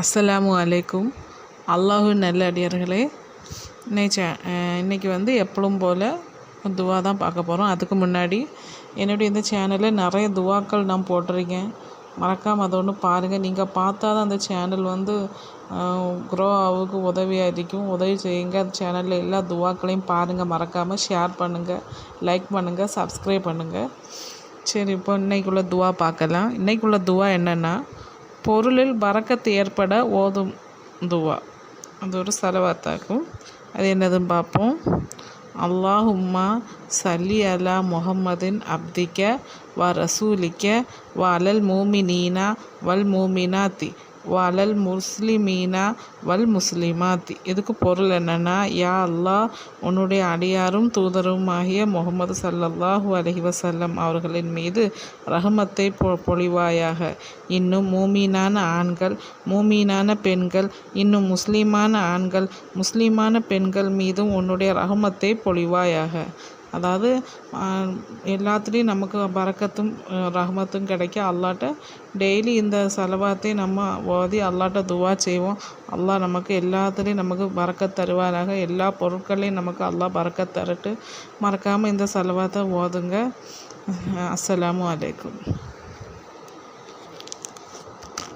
அஸ்ஸலாமு அலைக்கும். அல்லாஹு நல்ல அடியார்களே இன்னைக்கு இன்றைக்கி வந்து எப்பளும் போல் துவா தான் பார்க்க போகிறோம் அதுக்கு முன்னாடி என்னுடைய இந்த சேனலில் நிறைய துவாக்கள் நான் போட்டிருக்கேன். மறக்காமல் அதை ஒன்று பாருங்கள் நீங்கள் பார்த்தா தான் அந்த சேனல் வந்து க்ரோ ஆகுக்கு உதவியாக இருக்கும். உதவி செய்யுங்க. அந்த சேனலில் எல்லா துவாக்களையும் பாருங்கள் மறக்காமல் ஷேர் பண்ணுங்கள் லைக் பண்ணுங்கள் சப்ஸ்கிரைப் பண்ணுங்கள் சரி இப்போ இன்றைக்குள்ள துவா பார்க்கலாம். இன்றைக்குள்ள துவா என்னென்னா பொருளில் பறக்கத்து ஏற்பட ஓதும் துவா. அது ஒரு செலவாத்தாக்கும். அது என்னதுன்னு பார்ப்போம். அல்லாஹும்மா சல்லி அலா முஹம்மதின் அப்திக்க வ ரசூலிக்க வ அலல் மூமினீனா வல் மூமினாத்தி வலல் முஸ்லிமீனா வல் முஸ்லிமாத். இதுக்கு பொருள் என்னென்னா யா அல்லா உன்னுடைய அடியாரும் தூதரும் ஆகிய முகமது சல்லல்லாஹு அலஹி வசல்லம் அவர்களின் மீது ரஹமத்தை பொ பொழிவாயாக. இன்னும் மூமீனான ஆண்கள் மூமீனான பெண்கள் இன்னும் முஸ்லீமான ஆண்கள் முஸ்லீமான பெண்கள் மீதும் உன்னுடைய ரஹமத்தை பொழிவாயாக. அதாவது எல்லாத்துலேயும் நமக்கு பறக்கத்தும் ரஹமத்தும் கிடைக்க அல்லாட்ட டெய்லி இந்த செலவாத்தையும் நம்ம ஓதி அல்லாட்ட துவா செய்வோம். அல்லாஹ் நமக்கு எல்லாத்துலேயும் நமக்கு பறக்க தருவாராக. எல்லா பொருட்களையும் நமக்கு அல்லாஹ் பறக்க தரட்டு. மறக்காமல் இந்த செலவாத்தை ஓதுங்க. அஸ்ஸலாமு அலைக்கும்.